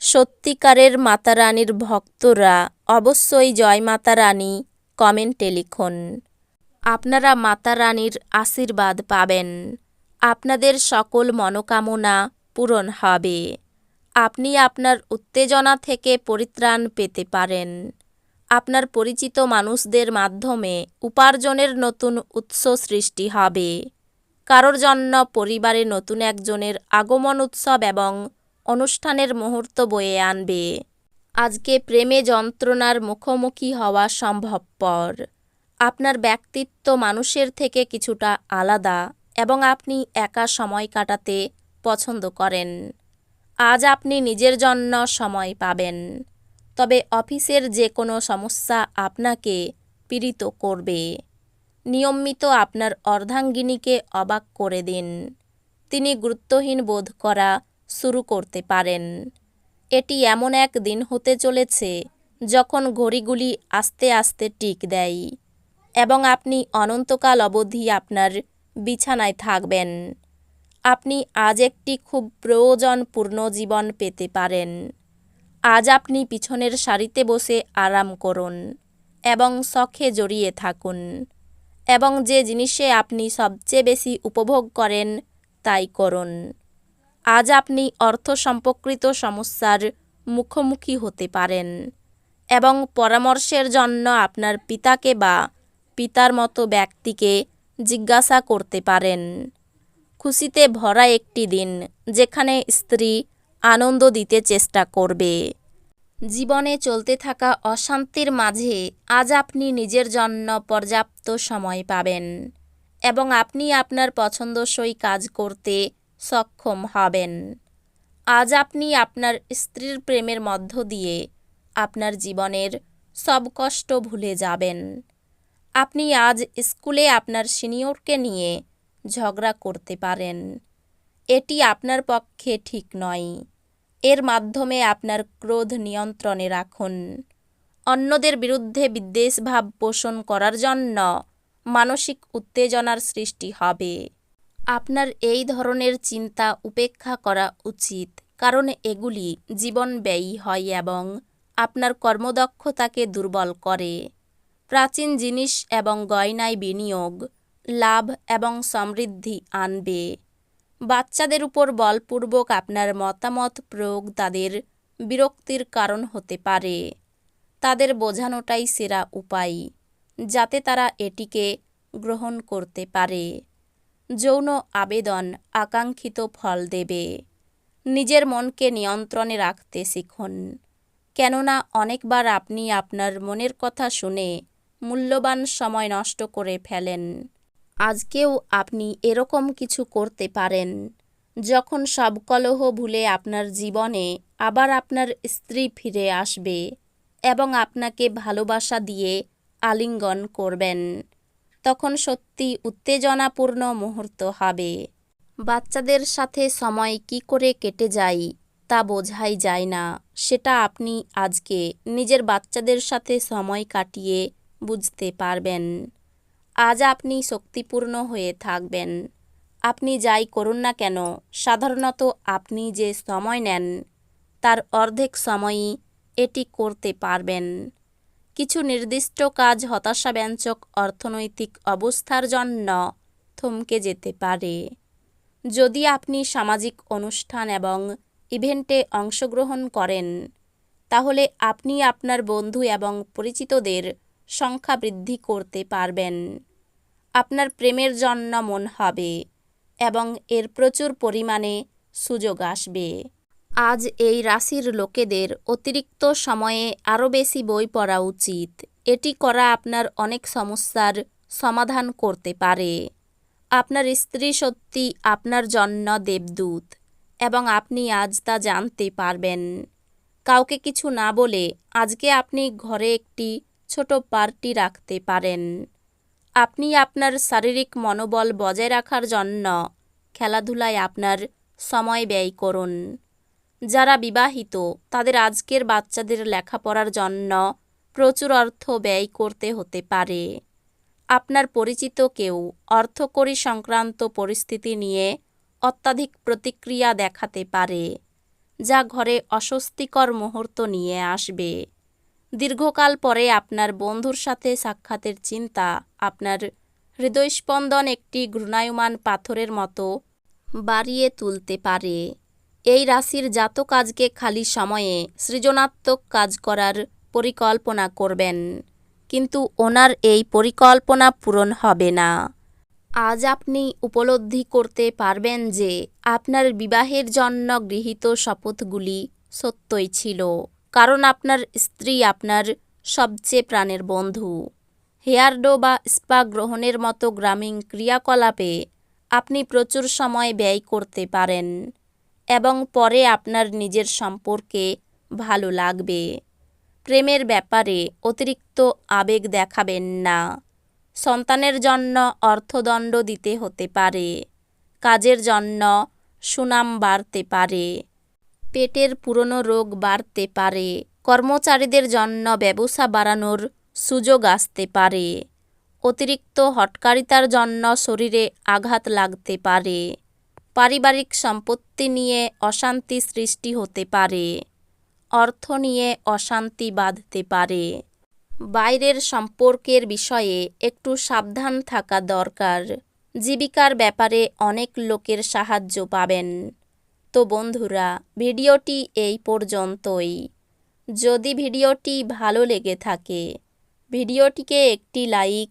সত্যিকারের মাতা রানীর ভক্তরা অবশ্যই জয় মাতা রানী কমেন্টে লিখুন। আপনারা মাতা রানীর আশীর্বাদ পাবেন। আপনাদের সকল মনোকামনা পূরণ হবে। আপনি আপনার উত্তেজনা থেকে পরিত্রাণ পেতে পারেন। আপনার পরিচিত মানুষদের মাধ্যমে উপার্জনের নতুন উৎস সৃষ্টি হবে। কারোর জন্য পরিবারে নতুন একজনের আগমন উৎসব এবং অনুষ্ঠানের মুহূর্ত বয়ে আনবে। আজকে প্রেমে যন্ত্রণার মুখোমুখি হওয়া সম্ভবপর। আপনার ব্যক্তিত্ব মানুষের থেকে কিছুটা আলাদা এবং আপনি একা সময় কাটাতে পছন্দ করেন। আজ আপনি নিজের জন্য সময় পাবেন। তবে অফিসের যে কোনো সমস্যা আপনাকে পীড়িত করবে। নিয়মিত আপনার অর্ধাঙ্গিনীকে অবাক করে দিন। তিনি গুরুত্বহীন বোধ করা শুরু করতে পারেন। এটি এমন এক দিন হতে চলেছে যখন ঘড়িগুলি আস্তে আস্তে টিক দেয় এবং আপনি অনন্তকাল অবধি আপনার বিছানায় থাকবেন। আপনি আজ একটি খুব প্রয়োজনপূর্ণ জীবন পেতে পারেন। আজ আপনি পিছনের সারিতে বসে আরাম করুন এবং শখে জড়িয়ে থাকুন এবং যে জিনিসে আপনি সবচেয়ে বেশি উপভোগ করেন তাই করুন। আজ আপনি অর্থ সম্পর্কিত সমস্যার মুখোমুখি হতে পারেন এবং পরামর্শের জন্য আপনার পিতাকে বা পিতার মতো ব্যক্তিকে জিজ্ঞাসা করতে পারেন। খুশিতে ভরা একটি দিন যেখানে স্ত্রী আনন্দ দিতে চেষ্টা করবে। জীবনে চলতে থাকা অশান্তির মাঝে আজ আপনি নিজের জন্য পর্যাপ্ত সময় পাবেন এবং আপনি আপনার পছন্দসই কাজ করতে সক্ষম হবেন। আজ আপনি আপনার স্ত্রীর প্রেমের মধ্য দিয়ে আপনার জীবনের সব কষ্ট ভুলে যাবেন। আপনি আজ স্কুলে আপনার সিনিয়রকে নিয়ে ঝগড়া করতে পারেন। এটি আপনার পক্ষে ঠিক নয়। এর মাধ্যমে আপনার ক্রোধ নিয়ন্ত্রণে রাখুন। অন্যদের বিরুদ্ধে বিদ্বেষভাব পোষণ করার জন্য মানসিক উত্তেজনার সৃষ্টি হবে। আপনার এই ধরনের চিন্তা উপেক্ষা করা উচিত, কারণ এগুলি জীবন ব্যয়ী হয় এবং আপনার কর্মদক্ষতাকে দুর্বল করে। প্রাচীন জিনিস এবং গয়নায় বিনিয়োগ, লাভ এবং সমৃদ্ধি আনবে। বাচ্চাদের উপর বলপূর্বক আপনার মতামত প্রয়োগ তাদের বিরক্তির কারণ হতে পারে। তাদের বোঝানোটাই সেরা উপায়, যাতে তারা এটিকে গ্রহণ করতে পারে। যৌন আবেদন আকাঙ্ক্ষিত ফল দেবে। নিজের মনকে নিয়ন্ত্রণে রাখতে শিখুন। কেননা অনেকবার আপনি আপনার মনের কথা শুনে মূল্যবান সময় নষ্ট করে ফেলেন। আজকেও আপনি এরকম কিছু করতে পারেন। যখন সব কলহ ভুলে আপনার জীবনে আবার আপনার স্ত্রী ফিরে আসবে এবং আপনাকে ভালোবাসা দিয়ে আলিঙ্গন করবেন। তখন সত্যি উত্তেজনাপূর্ণ মুহূর্ত হবে। বাচ্চাদের সাথে সময় কি করে কেটে যায়, তা বোঝাই যায় না। সেটা আপনি আজকে নিজের বাচ্চাদের সাথে সময় কাটিয়ে বুঝতে পারবেন। আজ আপনি শক্তিপূর্ণ হয়ে থাকবেন। আপনি যাই করুন না কেন, সাধারণত আপনি যে সময় নেন, তার অর্ধেক সময়ই এটি করতে পারবেন। কিছু নির্দিষ্ট কাজ হতাশাব্যঞ্জক অর্থনৈতিক অবস্থার জন্য থমকে যেতে পারে। যদি আপনি সামাজিক অনুষ্ঠান এবং ইভেন্টে অংশগ্রহণ করেন, তাহলে আপনি আপনার বন্ধু এবং পরিচিতদের সংখ্যা বৃদ্ধি করতে পারবেন। আপনার প্রেমের জন্য মন হবে এবং এর প্রচুর পরিমাণে সুযোগ আসবে। আজ এই রাশির লোকেদের অতিরিক্ত সময়ে আরও বেশি বই পড়া উচিত। এটি করা আপনার অনেক সমস্যার সমাধান করতে পারে। আপনার স্ত্রী সত্যি আপনার জন্য দেবদূত এবং আপনি আজ তা জানতে পারবেন। কাউকে কিছু না বলে আজকে আপনি ঘরে একটি ছোট পার্টি রাখতে পারেন। আপনি আপনার শারীরিক মনোবল বজায় রাখার জন্য খেলাধুলায় আপনার সময় ব্যয় করুন। যারা বিবাহিত, তাদের আজকের বাচ্চাদের লেখাপড়ার জন্য প্রচুর অর্থ ব্যয় করতে হতে পারে। আপনার পরিচিত কেউ অর্থকরী সংক্রান্ত পরিস্থিতি নিয়ে অত্যাধিক প্রতিক্রিয়া দেখাতে পারে, যা ঘরে অস্বস্তিকর মুহূর্ত নিয়ে আসবে। দীর্ঘকাল পরে আপনার বন্ধুর সাথে সাক্ষাতের চিন্তা, আপনার হৃদয়স্পন্দন একটি ঘূর্ণায়মান পাথরের মতো বাড়িয়ে তুলতে পারে। এই রাশির জাতক আজকে খালি সময়ে সৃজনাত্মক কাজ করার পরিকল্পনা করবেন। কিন্তু ওনার এই পরিকল্পনা পূরণ হবে না। আজ আপনি উপলব্ধি করতে পারবেন যে আপনার বিবাহের জন্য গৃহীত শপথগুলি সত্যই ছিল, কারণ আপনার স্ত্রী আপনার সবচেয়ে প্রাণের বন্ধু। হেয়ারডো বা স্পা গ্রহণের মতো গ্রামীণ ক্রিয়াকলাপে আপনি প্রচুর সময় ব্যয় করতে পারেন। এবং পরে আপনার নিজের সম্পর্কে ভালো লাগবে। প্রেমের ব্যাপারে অতিরিক্ত আবেগ দেখাবেন না। সন্তানের জন্য অর্থদণ্ড দিতে হতে পারে। কাজের জন্য সুনাম বাড়তে পারে। পেটের পুরনো রোগ বাড়তে পারে। কর্মচারীদের জন্য ব্যবসা বাড়ানোর সুযোগ আসতে পারে। অতিরিক্ত হটকারিতার জন্য শরীরে আঘাত লাগতে পারে। পারিবারিক সম্পত্তি নিয়ে অশান্তি সৃষ্টি হতে পারে, অর্থ নিয়ে অশান্তি বাঁধতে পারে। বাইরের সম্পর্কের বিষয়ে একটু সাবধান থাকা দরকার। জীবিকার ব্যাপারে অনেক লোকের সাহায্য পাবেন। তো বন্ধুরা, ভিডিওটি এই পর্যন্তই। যদি ভিডিওটি ভালো লেগে থাকে, ভিডিওটিকে একটি লাইক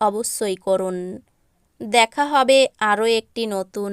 অবশ্যই করুন। দেখা হবে আরও একটি নতুন